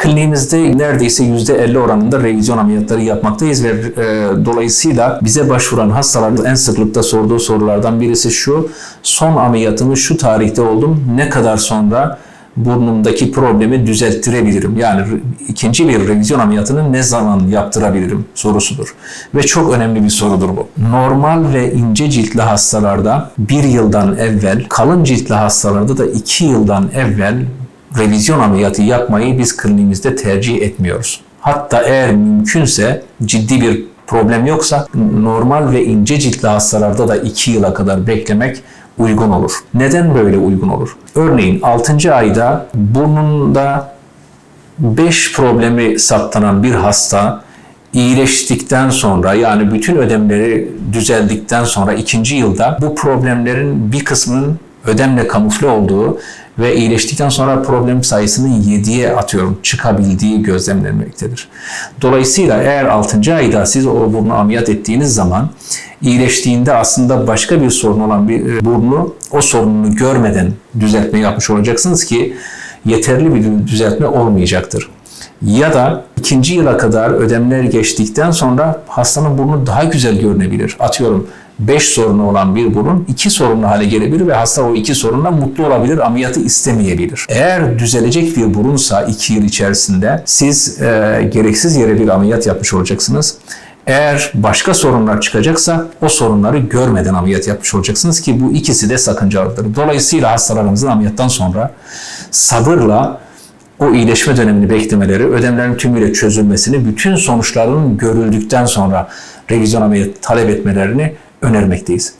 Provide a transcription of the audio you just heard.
Kliniğimizde neredeyse %50 oranında revizyon ameliyatları yapmaktayız ve e, dolayısıyla bize başvuran hastaların en sıklıkta sorduğu sorulardan birisi şu. Son ameliyatımı şu tarihte oldum. Ne kadar sonra burnumdaki problemi düzelttirebilirim? Yani ikinci bir revizyon ameliyatını ne zaman yaptırabilirim sorusudur. Ve çok önemli bir sorudur bu. Normal ve ince ciltli hastalarda bir yıldan evvel, kalın ciltli hastalarda da iki yıldan evvel revizyon ameliyatı yapmayı biz kliniğimizde tercih etmiyoruz. Hatta eğer mümkünse ciddi bir problem yoksa normal ve ince ciltli hastalarda da 2 yıla kadar beklemek uygun olur. Neden böyle uygun olur? Örneğin 6. ayda burnunda 5 problemi saptanan bir hasta iyileştikten sonra yani bütün ödemleri düzeldikten sonra ikinci yılda bu problemlerin bir kısmının ödemle kamufle olduğu ve iyileştikten sonra problem sayısının 7'ye atıyorum çıkabildiği gözlemlenmektedir. Dolayısıyla eğer 6. ayda siz o burnu ameliyat ettiğiniz zaman iyileştiğinde aslında başka bir sorun olan bir e, burnu o sorununu görmeden düzeltme yapmış olacaksınız ki yeterli bir düzeltme olmayacaktır. Ya da ikinci yıla kadar ödemler geçtikten sonra hastanın burnu daha güzel görünebilir. Atıyorum 5 sorunu olan bir burun 2 sorunlu hale gelebilir ve hasta o iki sorunla mutlu olabilir, ameliyatı istemeyebilir. Eğer düzelecek bir burunsa 2 yıl içerisinde siz e, gereksiz yere bir ameliyat yapmış olacaksınız. Eğer başka sorunlar çıkacaksa o sorunları görmeden ameliyat yapmış olacaksınız ki bu ikisi de sakıncalıdır. Dolayısıyla hastalarımızın ameliyattan sonra sabırla o iyileşme dönemini beklemeleri, ödemlerin tümüyle çözülmesini, bütün sonuçlarının görüldükten sonra revizyon ameliyatı talep etmelerini önermekteyiz.